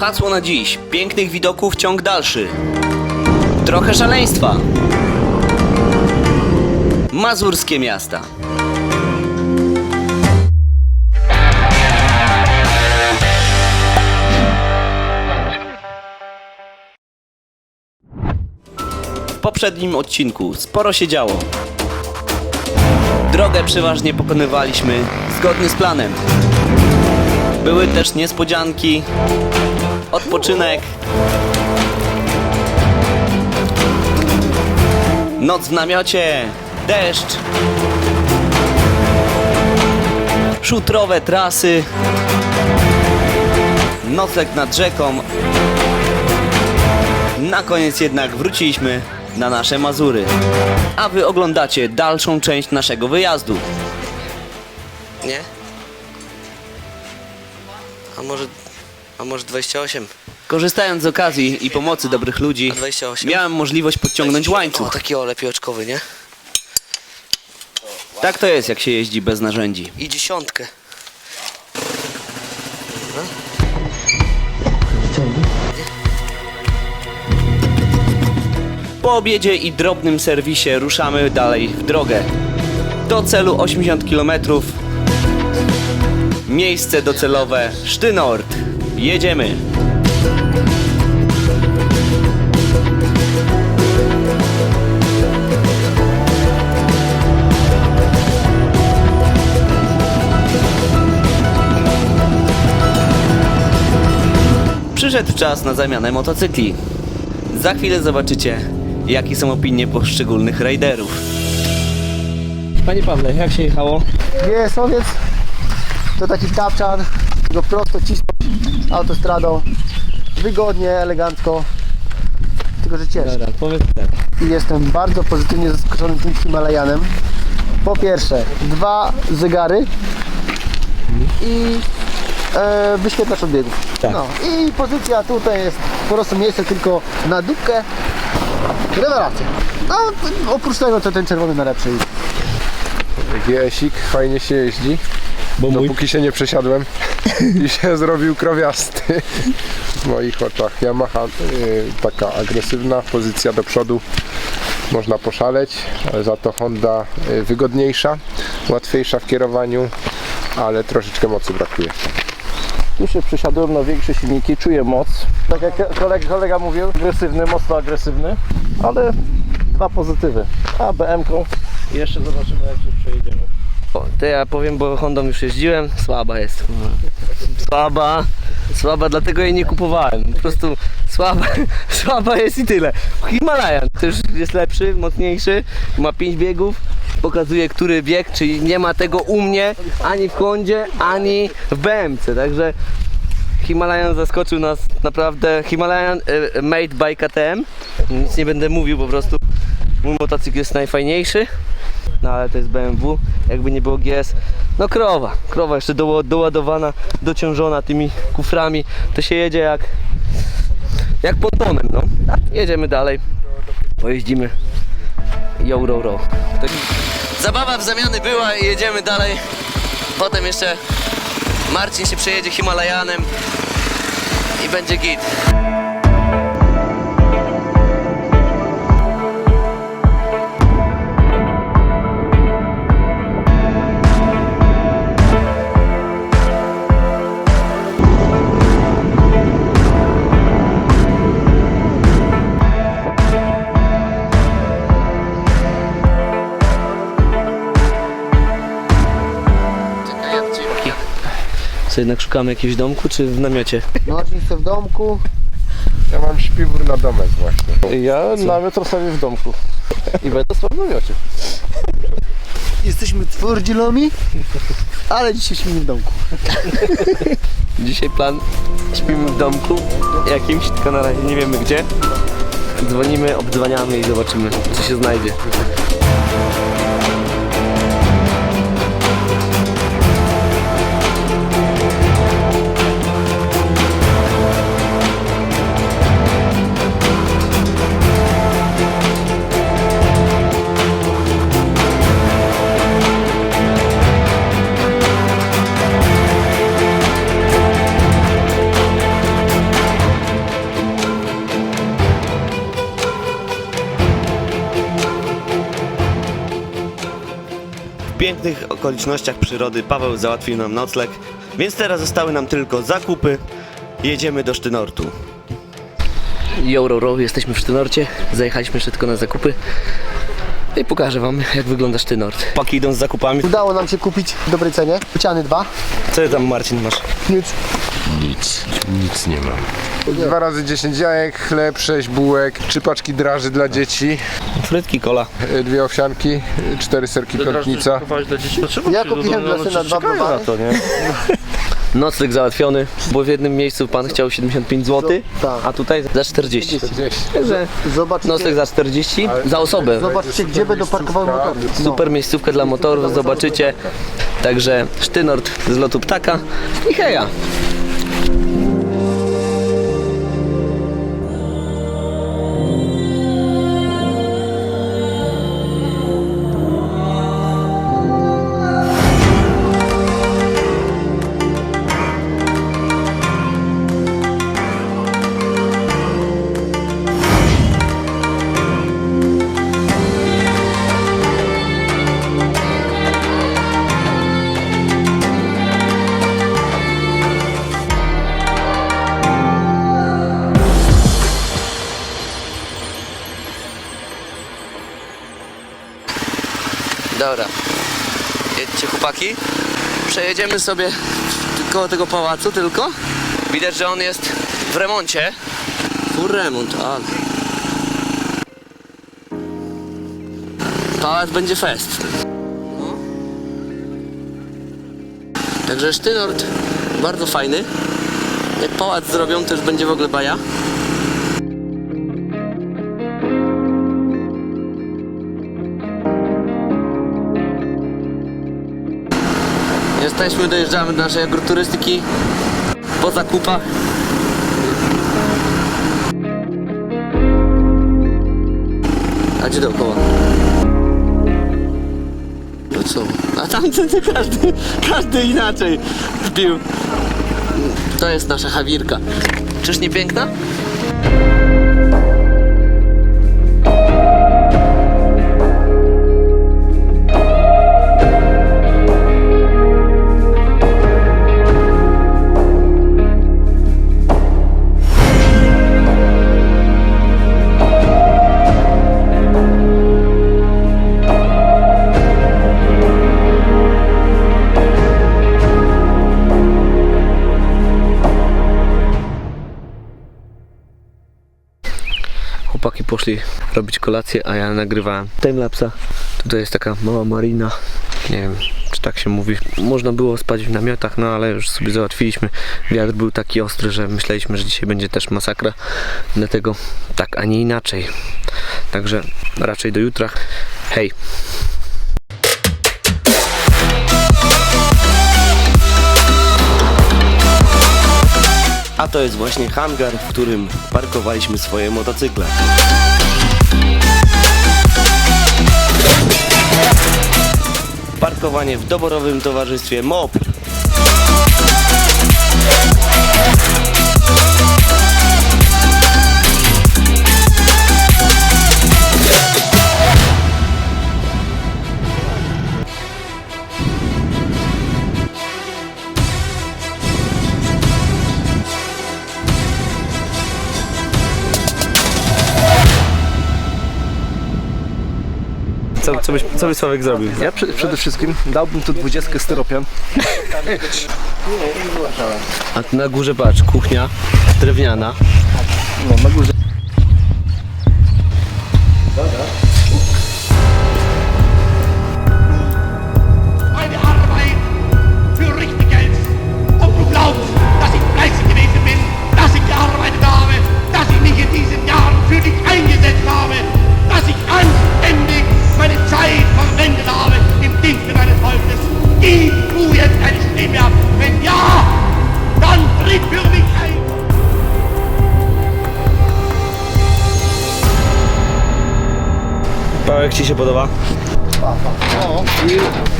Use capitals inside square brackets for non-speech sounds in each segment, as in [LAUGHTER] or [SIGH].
Hasło na dziś. Pięknych widoków ciąg dalszy. Trochę szaleństwa. Mazurskie miasta. W poprzednim odcinku sporo się działo. Drogę przeważnie pokonywaliśmy zgodnie z planem. Były też niespodzianki, odpoczynek, noc w namiocie, deszcz, szutrowe trasy, nocleg nad rzeką. Na koniec jednak wróciliśmy na nasze Mazury. A wy oglądacie dalszą część naszego wyjazdu. Nie? A może... A może 28? Korzystając z okazji i pomocy dobrych ludzi, A 28? miałem możliwość podciągnąć O, łańcuch. taki o, lepiej oczkowy, nie? Tak to jest, jak się jeździ bez narzędzi. I dziesiątkę. Po obiedzie i drobnym serwisie ruszamy dalej w drogę. Do celu 80 km. Miejsce docelowe Sztynort. Jedziemy. Przyszedł czas na zamianę motocykli. Za chwilę zobaczycie, jakie są opinie poszczególnych rajderów. Panie Pawle, jak się jechało? GS-owiec to taki kapczan, go prosto cisnąć autostradą, wygodnie, elegancko, tylko że ciężko. Dobra, powiedz tak. I jestem bardzo pozytywnie zaskoczony tym Himalajanem. Po pierwsze, dwa zegary i e, wyświetlacz odbiegów. Tak. No i pozycja tutaj jest po prostu miejsce tylko na dupkę. Rewelacja. No oprócz tego to ten czerwony najlepszy. GSik, fajnie się jeździ. Bo Dopóki się nie przesiadłem i się [LAUGHS] zrobił krowiasty w moich oczach. Yamaha y, taka agresywna, pozycja do przodu. Można poszaleć, ale za to Honda y, wygodniejsza, łatwiejsza w kierowaniu, ale troszeczkę mocy brakuje. Tu się przesiadłem na większe silniki, czuję moc. Tak jak kolega, kolega mówił, agresywny, mocno agresywny, ale dwa pozytywy. A BM-ką jeszcze zobaczymy jak się przejedziemy. O, to ja powiem, bo Hondą już jeździłem, słaba jest. Słaba, słaba, dlatego jej nie kupowałem. Po prostu słaba, [LAUGHS] słaba jest i tyle. Himalajan też jest lepszy, mocniejszy, ma 5 biegów, pokazuje który bieg, czyli nie ma tego u mnie, ani w Hondzie, ani w BMC, także Himalajan zaskoczył nas naprawdę. Himalajan e, made by KTM. Nic nie będę mówił, po prostu mój motocykl jest najfajniejszy. No ale to jest BMW, jakby nie było GS. No krowa, krowa jeszcze doło- doładowana, dociążona tymi kuframi. To się jedzie jak jak pontonem, no. Jedziemy dalej, pojeździmy. Yo, ro, ro. Tak. Zabawa w zamiany była i jedziemy dalej. Potem jeszcze Marcin się przejedzie Himalajanem i będzie git. Co jednak szukamy jakiegoś domku czy w namiocie? Chce w domku, Ja mam śpiwór na domek właśnie. Ja namiot rozstawię w domku i będę spał w namiocie. jesteśmy twardzielami, ale dzisiaj śpimy w domku. [LAUGHS] Dzisiaj plan śpimy w domku jakimś, tylko na razie nie wiemy gdzie. Dzwonimy, obdzwaniamy i zobaczymy co się znajdzie. Pięknych okolicznościach przyrody Paweł załatwił nam nocleg, więc teraz zostały nam tylko zakupy. Jedziemy do Sztynortu. Yo, ro, ro, jesteśmy w Sztynorcie. Zajechaliśmy jeszcze tylko na zakupy. I pokażę wam, jak wygląda Sztynort. Paki idą z zakupami. Udało nam się kupić w dobrej cenie. Bociany dwa. Co ty tam Marcin masz? Nic. Dwa razy 10 jajek, chleb, 6 bułek, trzy paczki draży dla dzieci, Frytki, kola. y, dwie owsianki, y, cztery serki pętnica. Ja kupiłem dla syna dwa browary. to, nie? Nocleg załatwiony, bo w jednym miejscu pan chciał 75 zł, Tak. a tutaj za 40. Także Zobaczcie, nocleg za 40 za osobę. zobaczcie gdzie będą parkowały motory. No. Super miejscówka dla motorów, zobaczycie. Także Sztynort z lotu ptaka i heja. Przejedziemy sobie koło tego pałacu tylko. Widać, że on jest w remoncie. Full remont, ale... Pałac będzie fest. No. Także Sztynort bardzo fajny. Jak pałac zrobią, to już będzie w ogóle baja. Jesteśmy, dojeżdżamy do naszej agroturystyki po zakupach. A gdzie dookoła? No co? A tam to [LAUGHS] każdy, każdy inaczej wbił. To jest nasza hawirka. Czyż nie piękna? Chłopaki poszli robić kolację, a ja nagrywałem timelapsa. Tutaj jest taka mała marina. Nie wiem, czy tak się mówi. Można było spać w namiotach, no ale już sobie załatwiliśmy. Wiatr był taki ostry, że myśleliśmy, że dzisiaj będzie też masakra. Dlatego tak, a nie inaczej. Także raczej do jutra. Hej! A to jest właśnie hangar, w którym parkowaliśmy swoje motocykle. Parkowanie w doborowym towarzystwie MOP. Co, byś, co byś Sławek zrobił? Ja przy, przede wszystkim dałbym tu 20 styropian. A tu na górze patrz, kuchnia drewniana. Paweł, Ci się podoba?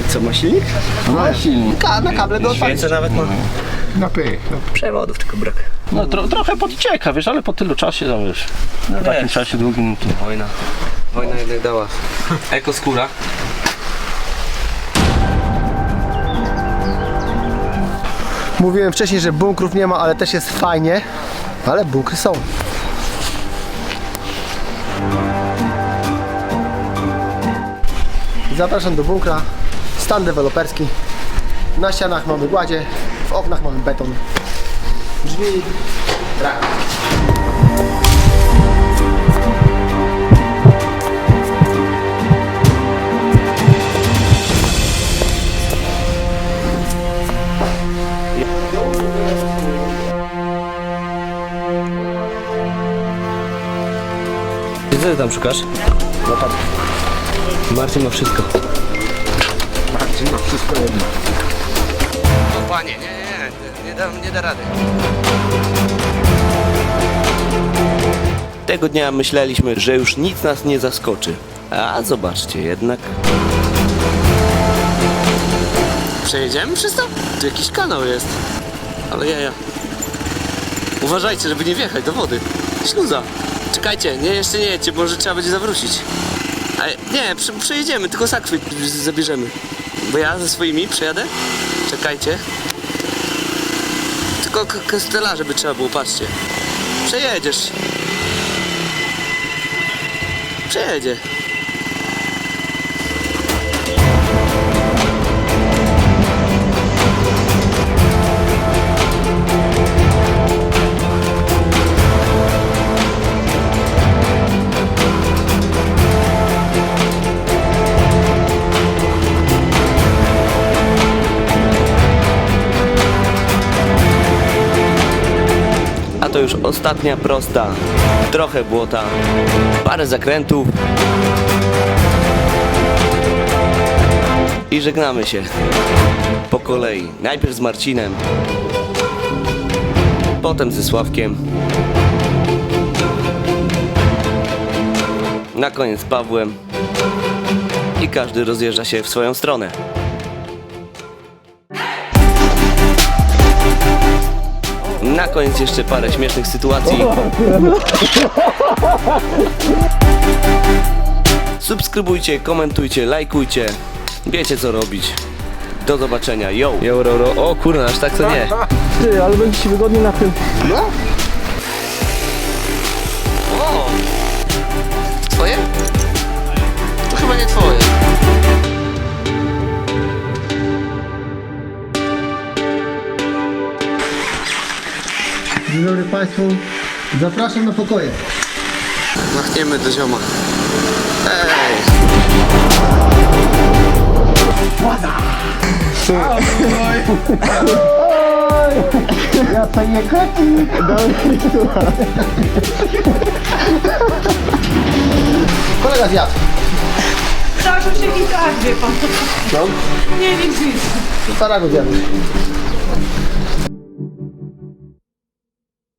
Co, ma silnik? No silnik. Ka- na kable do. Świecę nawet ma. Na py. Przewodów tylko brak. No tro, trochę podcieka, wiesz, ale po tylu czasie, no wiesz, w takim wiesz. czasie długim to... Wojna. Wojna jednak dała. Ekoskóra. Mówiłem wcześniej, że bunkrów nie ma, ale też jest fajnie. Ale bunkry są. Zapraszam do bunkra. Stan deweloperski. Na ścianach mamy gładzie, w oknach mamy beton. Drzwi. Tam szukasz? Marcin ma wszystko. Marcin ma wszystko jedno. O panie, nie, nie, nie, nie, dam, nie da rady. Tego dnia myśleliśmy, że już nic nas nie zaskoczy. A zobaczcie, jednak Przejedziemy przez to? Tu jakiś kanał jest. Ale ja, ja. Uważajcie, żeby nie wjechać do wody. Śluza. Czekajcie, nie, jeszcze nie jedźcie, może trzeba będzie zawrócić. A, nie, prze, przejedziemy, tylko sakwy zabierzemy. Bo ja ze swoimi przejadę? Czekajcie. Tylko kastela, żeby trzeba było, patrzcie. Przejedziesz. Przejedzie. To już ostatnia prosta. Trochę błota, parę zakrętów. I żegnamy się. Po kolei. Najpierw z Marcinem. Potem ze Sławkiem. Na koniec z Pawłem. I każdy rozjeżdża się w swoją stronę. Na koniec jeszcze parę śmiesznych sytuacji. Subskrybujcie, komentujcie, lajkujcie. Wiecie co robić. Do zobaczenia. Yo! Jo, ro, ro. O kurna, aż tak to nie. Ty, ale będzie ci wygodnie na tym. O! Dobry Państwu. Zapraszam na pokoje. Machniemy do zioma. Ej! Ja to nie koci. Kolega zjadł. Tak, jakiś tak, wie pan. No. Nie, nic, nic. Starego zjadł.